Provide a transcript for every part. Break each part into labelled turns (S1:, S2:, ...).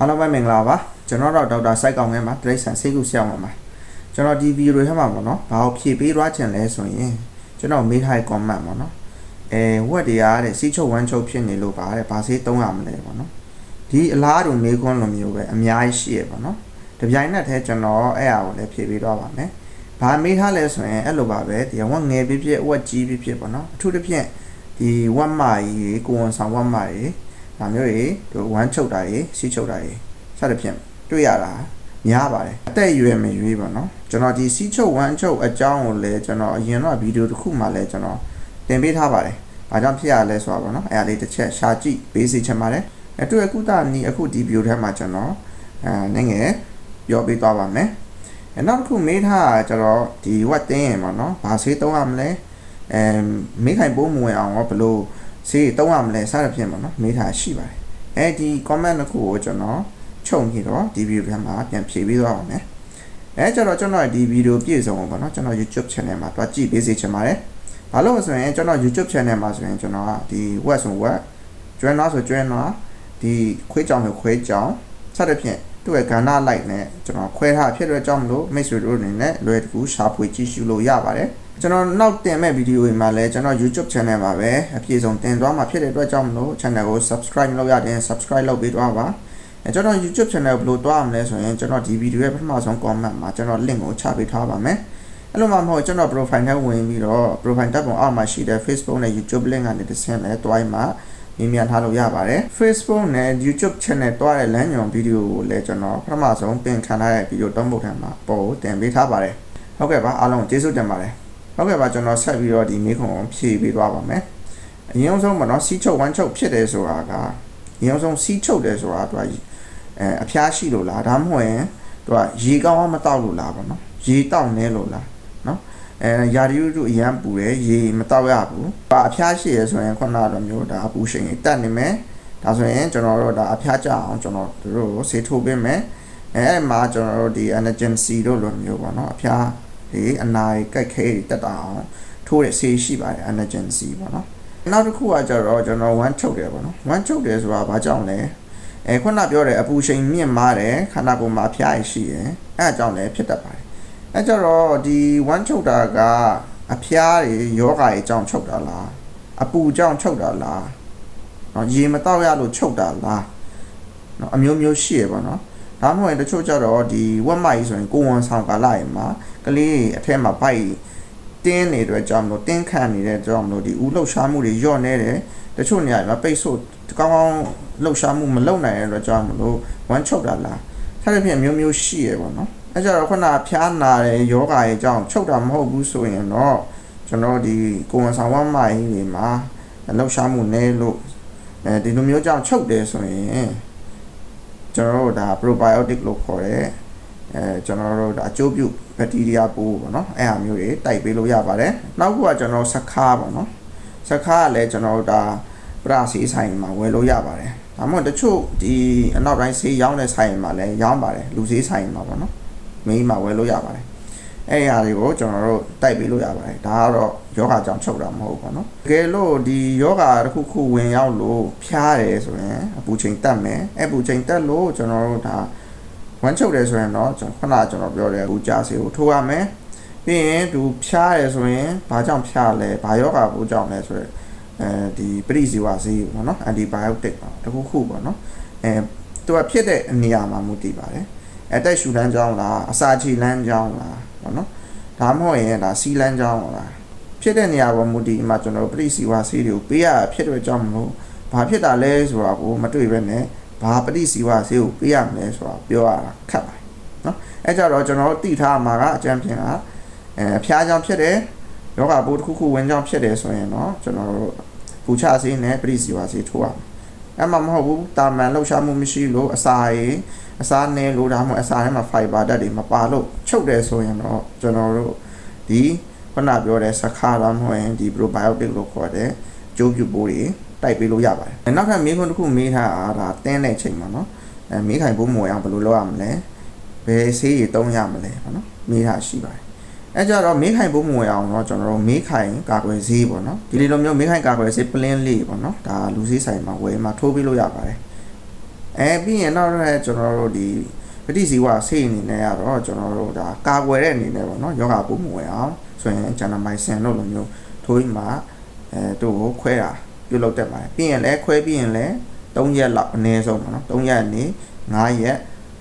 S1: အားလုံးပဲမင်္ဂလာပါကျွန်တော်တော့ဒေါက်တာစိုက်ကောင်ငယ်မှာတိရစ္ဆာန်ဆေးကုဆရာဝန်ပါကျွန်တော်ဒီဗီဒီယိုထဲမှာပေါ့နော်ဘာကိုဖြည့်ပေးသွားချင်လဲဆိုရင်ကျွန်တော်မေးထားတဲ့ comment ပေါ့နော်အဲဝက်တရားတဲ့စီးချုပ်ဝမ်းချုပ်ဖြစ်နေလို့ပါတဲ့ဘာဆေးသုံးရမလဲပေါ့နော်ဒီအလားတူမေးခွန်းလိုမျိုးပဲအများကြီးရှိရပေါ့နော်တပြိုင်နက်တည်းကျွန်တော်အဲ့အရာကိုလည်းဖြည့်ပေးသွားပါမယ်ဘာမေးထားလဲဆိုရင်အဲ့လိုပါပဲဒီဝက်ငယ်ဖြစ်ဖြစ်ဝက်ကြီးဖြစ်ဖြစ်ပေါ့နော်အထူးသဖြင့်ဒီဝက်မာကြီးကိုဝန်ဆောင်ဝက်မာကြီး ဒါမျိုးတွေဒီဝမ်းချုပ်တာကြီးစီးချုပ်တာကြီးစသဖြင့်တွေ့ရတာများပါတယ်အသက်အရွယ်မရွေးပါနော်ကျွန်တော်ဒီစီးချုပ်ဝမ်းချုပ်အကြောင်းကိုလည်းကျွန်တော်အရင်တော့ဗီဒီယိုတစ်ခုမှလည်းကျွန်တော်တင်ပေးထားပါတယ်ဘာကြောင့်ဖြစ်ရလဲဆိုတာပေါ့နော်အဲ့ဒါလေးတစ်ချက်ရှာကြည့်ပေးစီချင်ပါတယ်အဲတွေ့အခုတာနီအခုဒီဗီဒီယိုထဲမှာကျွန်တော်အဲနည်းငယ်ပြောပေးသွားပါမယ်အဲနောက်တစ်ခုမေးထားတာကျတော့ဒီဝက်တင်းရင်ပေါ့နော်ဘာဆေးသုံးရမလဲအဲမေးခိုင်ပိုးမဝင်အောင်ရောဘယ်လို ဆေးသုံးရမလဲစသဖြင့်ပေါ့နော်မေးထားရှိပါတယ်အဲဒီ comment တစ်ခုကိုကျွန်တော်ချုပ်ပြီးတော့ဒီဗီဒီယိုထဲမှာပြန်ဖြည့်ပေးသွားပါမယ်အဲကျတော့ကျွန်တော်ဒီဗီဒီယိုပြည့်စုံအောင်ပေါ့နော်ကျွန်တော် YouTube channel မှာတွားကြည့်ပေးစေချင်ပါတယ်ဘာလို့လဲဆိုရင်ကျွန်တော် YouTube channel မှာဆိုရင်ကျွန်တော်ကဒီ web ဆို web ကျွမ်းနာဆိုကျွမ်းနာဒီခွေးကြောင်ဆိုခွေးကြောင်စသဖြင့်သူ့ရဲ့ကဏ္ဍလိုက်နဲ့ကျွန်တော်ခွဲထားဖြစ်တဲ့ကြောင့်မလို့မိတ်ဆွေတို့အနေနဲ့လွယ်တကူရှာဖွေကြည့်ရှုလို့ရပါတယ် ကျွန်တော်နောက်တင်မဲ့ဗီဒီယိုတွေမှာလည်းကျွန်တော် YouTube channel မှာပဲအပြည့်စုံတင်သွားမှာဖြစ်တဲ့အတွက်ကြောင့်မလို့ channel ကို subscribe လုပ်ရတယ် subscribe လုပ်ပေးသွားပါအဲကျွန်တော် YouTube channel ဘယ်လိုတွားရမလဲဆိုရင်ကျွန်တော်ဒီဗီဒီယိုရဲ့ပထမဆုံး comment မှာကျွန်တော် link ကိုချပေးထားပါမယ်အဲ့လိုမှမဟုတ်ကျွန်တော် profile ထဲဝင်ပြီးတော့ profile tab ပေါ်အောက်မှာရှိတဲ့ Facebook နဲ့ YouTube link ကနေတစ်ဆင့်လဲတွားရင်မှာမြင်မြန်ထားလို့ရပါတယ် Facebook နဲ့ YouTube channel တွားတဲ့လမ်းညွန်ဗီဒီယိုကိုလည်းကျွန်တော်ပထမဆုံးပင်ခံထားတဲ့ဗီဒီယိုတုံးပုတ်ထံမှာပေါ်ကိုတင်ပေးထားပါတယ်ဟုတ်ကဲ့ပါအားလုံးကျေးဇူးတင်ပါတယ် ဟုတ်ကဲ့ပါကျွန်တော်ဆက်ပြီးတော့ဒီမေးခွန်းကိုဖြည့်ပေးသွားပါမယ်အရင်ဆုံးပေါ့နော်စီးချုပ်ဝမ်းချုပ်ဖြစ်တယ်ဆိုတာကအရင်ဆုံးစီးချုပ်တယ်ဆိုတာသူကအဲအဖျားရှိလို့လားဒါမှမဟုတ်ရင်သူကရေကောင်းအောင်မတောက်လို့လားပေါ့နော်ရေတောက်နေလို့လားနော်အဲယာရီယုတို့အရန်ပူတယ်ရေမတောက်ရဘူးပါအဖျားရှိရဆိုရင်ခုနလိုမျိုးဒါအပူရှိန်တက်နေမယ်ဒါဆိုရင်ကျွန်တော်တို့ဒါအဖျားကြအောင်ကျွန်တော်တို့ကိုဆေးထိုးပေးမယ်အဲအဲ့မှာကျွန်တော်တို့ဒီ emergency တို့လိုမျိုးပေါ့နော်အဖျား ဒီအနာရီကြိုက်ခဲတက်တာအောင်ထိုးတဲ့ဆေးရှိပါတယ် emergency ပေါ့နော်နောက်တစ်ခုကကျတော့ကျွန်တော်ဝမ်းချုပ်တယ်ပေါ့နော်ဝမ်းချုပ်တယ်ဆိုတာဘာကြောင့်လဲအဲခုနပြောတယ်အပူချိန်မြင့်မားတယ်ခန္ဓာကိုယ်မှာအဖျားရရှိတယ်အဲအကြောင်းလည်းဖြစ်တတ်ပါတယ်အဲကြတော့ဒီဝမ်းချုပ်တာကအဖျားတွေယောဂါတွေအကြောင်းချုပ်တာလားအပူကြောင့်ချုပ်တာလားနော်ရေမတောက်ရလို့ချုပ်တာလားနော်အမျိုးမျိုးရှိရပါတော့ ဒါမှမဟုတ်တချို့ကြတော့ဒီဝက်မိုက်ဆိုရင်ကိုဝန်ဆောင်ကာလရင်မှာကလေးအထက်မှာပိုက်တင်းနေတဲ့ကြောင့်မလို့တင်းခန့်နေတဲ့ကြောင့်မလို့ဒီဥလှုပ်ရှားမှုတွေညော့နေတယ်တချို့နေရာမှာပိတ်ဆို့ကောင်းကောင်းလှုပ်ရှားမှုမလုပ်နိုင်တဲ့အတွက်ကြောင့်မလို့ဝမ်းချုပ်တာလားဆက်တဲ့ပြင်မျိုးမျိုးရှိရပါတော့အဲကြတော့ခုနဖျားနာတဲ့ယောဂါရဲ့အကြောင်းချုပ်တာမဟုတ်ဘူးဆိုရင်တော့ကျွန်တော်ဒီကိုဝန်ဆောင်ဝမ်းမိုက်တွေမှာလှုပ်ရှားမှုနည်းလို့အဲဒီလိုမျိုးကြောင့်ချုပ်တယ်ဆိုရင် ကျွန်တော်တို့ဒါ probiotic လို့ခေါ်တဲ့အဲကျွန်တော်တို့ဒါအကျိုးပြုဘက်တီးရီးယားပိုးပေါ့နော်အဲ့ဟာမျိုးတွေတိုက်ပေးလို့ရပါတယ်နောက်ကကျွန်တော်စခါပေါ့နော်စခါကလည်းကျွန်တော်တို့ဒါပရစီဆိုင်မှာဝယ်လို့ရပါတယ်ဒါမှမဟုတ်တချို့ဒီအနောက်တိုင်းဆေးရောင်းတဲ့ဆိုင်မှာလည်းရောင်းပါတယ်လူဆေးဆိုင်မှာပေါ့နော်မင်းမှာဝယ်လို့ရပါတယ် အဲ့ဒီဟာတွေကိုကျွန်တော်တို့တိုက်ပေးလို့ရပါတယ်ဒါကတော့ယောဂကြောင့်ချုပ်တာမဟုတ်ဘူးပေါ့နော်တကယ်လို့ဒီယောဂတစ်ခုခုဝင်ရောက်လို့ဖျားတယ်ဆိုရင်အပူချိန်တက်မယ်အဲ့ပူချိန်တက်လို့ကျွန်တော်တို့ဒါဝမ်းချုပ်တယ်ဆိုရင်တော့ကျွန်တော်ခုနကကျွန်တော်ပြောတဲ့ဘူးကြားစီကိုထိုးရမယ်ပြီးရင်သူဖျားတယ်ဆိုရင်ဘာကြောင့်ဖျားလဲဘာယောဂဘူးကြောင့်လဲဆိုတော့အဲဒီပရိဇီဝဆေးပေါ့နော်အန်တီဘိုယိုတစ်ပေါ့တခုခုပေါ့နော်အဲသူကဖြစ်တဲ့နေရာမှာမူတည်ပါတယ်အတက်ရှူလန်းကြောင်းလားအစာချီလန်းကြောင်းလား ပေါ့နော်ဒါမှမဟုတ်ရင်ဒါစီလန်းကြောင်းလားဖြစ်တဲ့နေရာပေါ်မူတည်မှာကျွန်တော်ပရိစီဝါဆေးတွေကိုပေးရဖြစ်တဲ့ကြောင့်မလို့ဘာဖြစ်တာလဲဆိုတာကိုမတွေ့ဘဲနဲ့ဘာပရိစီဝါဆေးကိုပေးရမလဲဆိုတာပြောရတာခက်ပါတယ်နော်အဲကြတော့ကျွန်တော်တို့သိထားမှာကအကြံဖြင့်ကအဲအဖျားကြောင့်ဖြစ်တယ်ယောဂဘိုးတစ်ခုခုဝင်ကြောင့်ဖြစ်တယ်ဆိုရင်တော့ကျွန်တော်တို့ပူချဆေးနဲ့ပရိစီဝါဆေးထိုးရမယ် အဲ့မှမဟုတ်ဘူးတာမန်လှုပ်ရှားမှုမရှိလို့အစာရေအစာနဲ့လို့ဒါမှမဟုတ်အစာထဲမှာ fiber ဓာတ်တွေမပါလို့ချုပ်တယ်ဆိုရင်တော့ကျွန်တော်တို့ဒီခုနပြောတဲ့စခါတော့မဟုတ်ရင်ဒီ probiotic လို့ခေါ်တဲ့ကျိုးပြုပိုးတွေတိုက်ပေးလို့ရပါတယ်နောက်ထပ်မေးခွန်းတစ်ခုမေးထားတာဒါတင်းတဲ့ချိန်မှာနော်အဲမေးခိုင်ဖို့မဝင်အောင်ဘယ်လိုလုပ်ရမလဲဘယ်ဆေးရည်သုံးရမလဲပေါ့နော်မေးထားရှိပါတယ် အဲကြတော့မေးခိုင်ဖို့မဝင်အောင်တော့ကျွန်တော်တို့မေးခိုင်ကာကွယ်ဆေးပေါ့နော်ဒီလိုမျိုးမေးခိုင်ကာကွယ်ဆေးပလင်းလေးပေါ့နော်ဒါလူဆေးဆိုင်မှာဝယ်မှာထိုးပေးလို့ရပါတယ်အဲပြီးရင်နောက်တော့ကျွန်တော်တို့ဒီပဋိဇီဝဆေးအနေနဲ့ကတော့ကျွန်တော်တို့ဒါကာကွယ်တဲ့အနေနဲ့ပေါ့နော်ယောဂပိုးမဝင်အောင်ဆိုရင်ဂျန်နမိုင်ဆန်တို့လိုမျိုးထိုးပြီးမှအဲတို့ကိုခွဲတာပြုလုပ်တတ်ပါတယ်ပြီးရင်လည်းခွဲပြီးရင်လည်း3ရက်လောက်အနည်းဆုံးပေါ့နော်3ရက်နေ9ရက်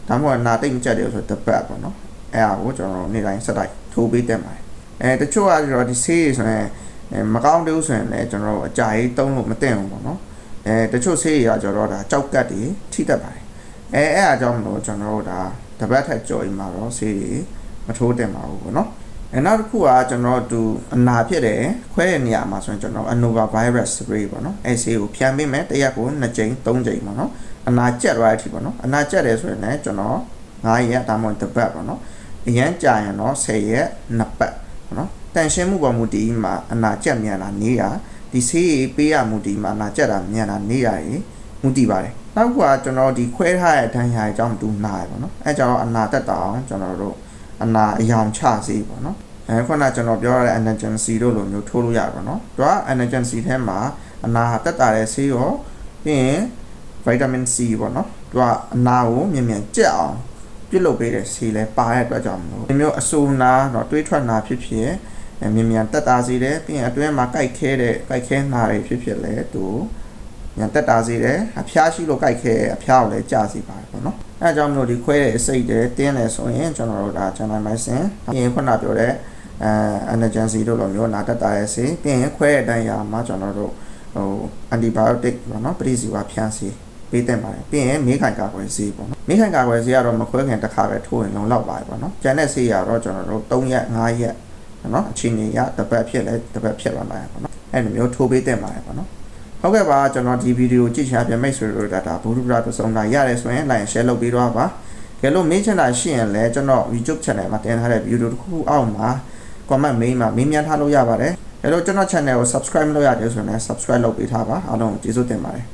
S1: ဒါမှမဟုတ်နာတိတ်မကြက်တယ်ဆိုတော့တစ်ပတ်ပေါ့နော်အဲအားကိုကျွန်တော်တို့နေ့တိုင်းစက်တိုက် ထိုးပေးတတ်ပါတယ်အဲတချို့ကကျတော့ဒီဆေးဆိုရင်အဲမကောင်းသေးဘူးဆိုရင်လည်းကျွန်တော်တို့အကြာကြီးသုံးလို့မသင့်ဘူးပေါ့နော်အဲတချို့ဆေးတွေကကျတော့ဒါကြောက်ကတ်တွေထိတတ်ပါတယ်အဲအဲ့အားကြောင့်မလို့ကျွန်တော်တို့ဒါတပတ်ထက်ကြော်ရင်မှာတော့ဆေးတွေမထိုးတင်ပါဘူးပေါ့နော်အဲနောက်တစ်ခုကကျွန်တော်တို့အနာဖြစ်တယ်ခွဲတဲ့နေရာမှာဆိုရင်ကျွန်တော် Anova virus spray ပေါ့နော်အဲဆေးကိုဖြန်းပေးမယ်တစ်ရက်ကို2ကြိမ်3ကြိမ်ပေါ့နော်အနာကျက်သွားတဲ့အထိပေါ့နော်အနာကျက်တယ်ဆိုရင်လည်းကျွန်တော်9ရက်ဒါမှမဟုတ်တစ်ပတ်ပေါ့နော် အရန်ကြာရင်တော့10ရက်2ပတ်ပေါ့နော်တန်ရှင်းမှုပေါ်မူတည်မှာအနာကျက်မြန်တာနေတာဒီဆေးရေးပေးရမူတည်မှာအနာကျက်တာမြန်တာနေတာရေမူတည်ပါတယ်နောက်ကကျွန်တော်ဒီခွဲထားတဲ့ဒဏ်ရာအကြောင်းမတူနာရပေါ့နော်အဲကြောင့်အနာတက်တာအောင်ကျွန်တော်တို့အနာအယောင်ချစေပေါ့နော်အဲခုနကကျွန်တော်ပြောရတဲ့ emergency တို့လိုမျိုးထိုးလို့ရပါတော့။သူက emergency ထဲမှာအနာတက်တာတဲ့ဆေးရောပြီးရင် vitamin C ပေါ့နော်။သူကအနာကိုမြန်မြန်ကြက်အောင် ပြုတ်လုပ်ပေးတဲ့ဆေးလဲပါတဲ့အတွက်ကြောင့်မလို့ဒီမျိုးအဆူနာတော့တွေးထွက်နာဖြစ်ဖြစ်အဲမြန်မြန်တက်တာစေတယ်ပြီးရင်အတွင်းမှာကြိုက်ခဲတဲ့ကြိုက်ခဲနာတွေဖြစ်ဖြစ်လဲသူမြန်တက်တာစေတယ်အဖျားရှိလို့ကြိုက်ခဲအဖျားကိုလည်းကြာစီပါတယ်ပေါ့နော်အဲအကြောင်းမလို့ဒီခွဲတဲ့အစိတ်တွေတင်းတယ်ဆိုရင်ကျွန်တော်တို့ဒါကျွန်တော်မိုင်းစင်ပြီးရင်ခုနပြောတဲ့အဲ emergency တို့လိုမျိုးနာတက်တာရဲ့စီပြီးရင်ခွဲတဲ့အတိုင်းရာမှာကျွန်တော်တို့ဟို antibiotic ပေါ့နော်ပရိစီဝါဖြန်းစီ ပေးတဲ့ပါတယ်ပြီးရင်မေးခိုင်ကာကွယ်ဆေးပေါ့နော်မေးခိုင်ကာကွယ်ဆေးကတော့မခွဲခင်တစ်ခါပဲထိုးရင်လုံလောက်ပါတယ်ပေါ့နော်ကျန်တဲ့ဆေးကတော့ကျွန်တော်တို့3ရက်5ရက်နော်အချိန်ကြီးရတစ်ပတ်ဖြစ်လဲတစ်ပတ်ဖြစ်သွားမှာပေါ့နော်အဲ့လိုမျိုးထိုးပေးတဲ့ပါတယ်ပေါ့နော်ဟုတ်ကဲ့ပါကျွန်တော်ဒီဗီဒီယိုကြည့်ချင်ပြန်မိတ်ဆွေတို့ဒါတာဘူရူပရာပစုံတာရတယ်ဆိုရင် like share လုပ်ပြီးတော့ပါကဲလို့မေးချင်တာရှိရင်လည်းကျွန်တော် YouTube channel မှာတင်ထားတဲ့ဗီဒီယိုတစ်ခုအောက်မှာ comment မေးမှာမေးမြန်းထားလို့ရပါတယ်ဒါလို့ကျွန်တော် channel ကို subscribe မလုပ်ရသေးဆိုရင်လည်း subscribe လုပ်ပေးထားပါအားလုံးကျေးဇူးတင်ပါတယ်